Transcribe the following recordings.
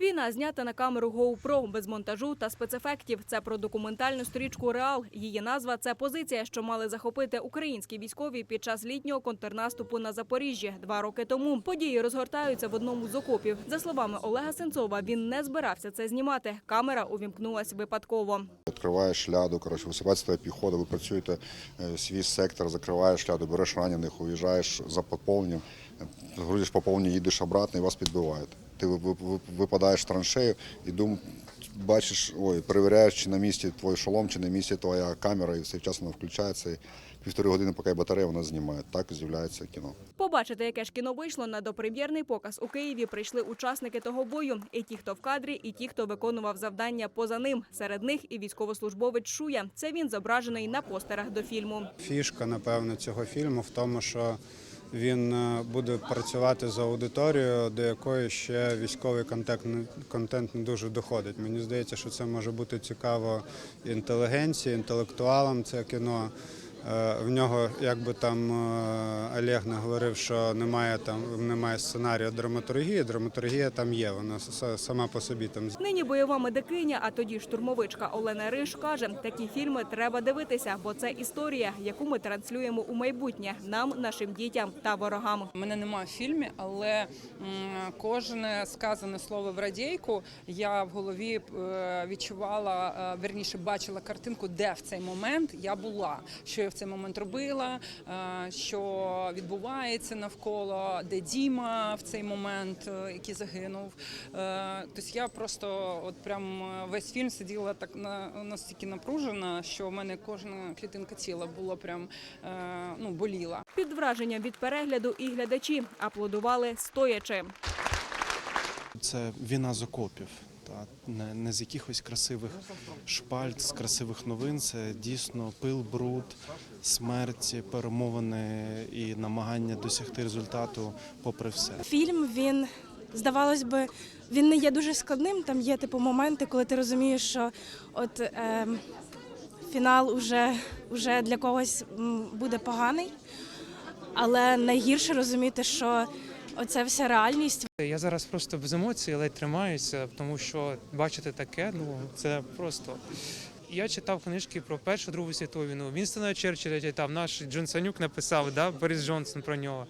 Війна знята на камеру GoPro без монтажу та спецефектів. Це про документальну стрічку Реал. Її назва це позиція, що мали захопити українські військові під час літнього контрнаступу на Запоріжжі два роки тому. Події розгортаються в одному з окопів. За словами Олега Сенцова, він не збирався це знімати. Камера увімкнулась випадково. Відкриваєш ляду, коротше, висипається піхота, ви працюєте е, свій сектор, закриваєш ляду, береш ранених, уїжджаєш за поповненням, е, грузиш поповнення, їдеш обратно і вас підбивають. Ти ви- ви- ви- випадаєш з траншею і дум, бачиш, ой, перевіряєш, чи на місці твій шолом, чи на місці твоя камера, і все вчасно включається. І півтори години, поки батарея, вона знімає. Так з'являється кіно. Побачити, яке ж кіно вийшло на допрем'єрний показ у Києві. Прийшли учасники того бою. І ті, хто в кадрі, і ті, хто виконував завдання поза ним. Серед них і військовослужбовець Шуя. Це він зображений на постерах до фільму. Фішка, напевно, цього фільму в тому, що він е, буде працювати з аудиторією, до якої ще військовий контент, не- контент не дуже доходить. Мені здається, що це може бути цікаво інтелігенції, інтелектуалам це кіно. Е, В нього, як би там е, Олег не говорив, що немає там немає сценарію драматургії. Драматургія там є, вона сама по собі там Нині бойова медикиня, а тоді штурмовичка Олена Риш каже, такі фільми треба дивитися, бо це історія, яку ми транслюємо у майбутнє нам, нашим дітям та ворогам. У мене немає в фільмі, але кожне сказане слово в радійку я в голові е, відчувала, верніше бачила картинку, де в цей момент я була, що цей момент робила, е, що відбувається навколо, де Діма в цей момент, е, який загинув. Тобто я просто от прям весь фільм сиділа так на настільки напружена, що в мене кожна клітинка тіла була прям ну боліла. Під враженням від перегляду і глядачі аплодували стоячи. Це війна з окопів. Не, не з якихось красивих шпальт, з красивих новин. Це дійсно пил, бруд, смерть, перемовини і намагання досягти результату попри все. Фільм він здавалось би, він не є дуже складним. Там є типу моменти, коли ти розумієш, що от е, фінал уже, уже для когось буде поганий, але найгірше розуміти, що оце вся реальність. Я зараз просто без емоцій ледь тримаюся, тому що бачити таке, ну це просто. Я читав книжки про Першу Другу світову війну. Вінстона Черчилля читав, наш Джонсонюк написав, да, Борис Джонсон про нього.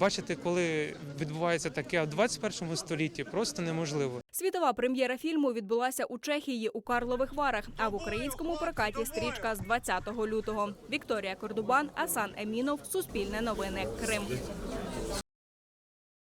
Бачити, коли відбувається таке в 21 столітті, просто неможливо. Світова прем'єра фільму відбулася у Чехії у Карлових Варах, а в українському прокаті стрічка з 20 лютого. Вікторія Кордубан, Асан Емінов, Суспільне новини, Крим.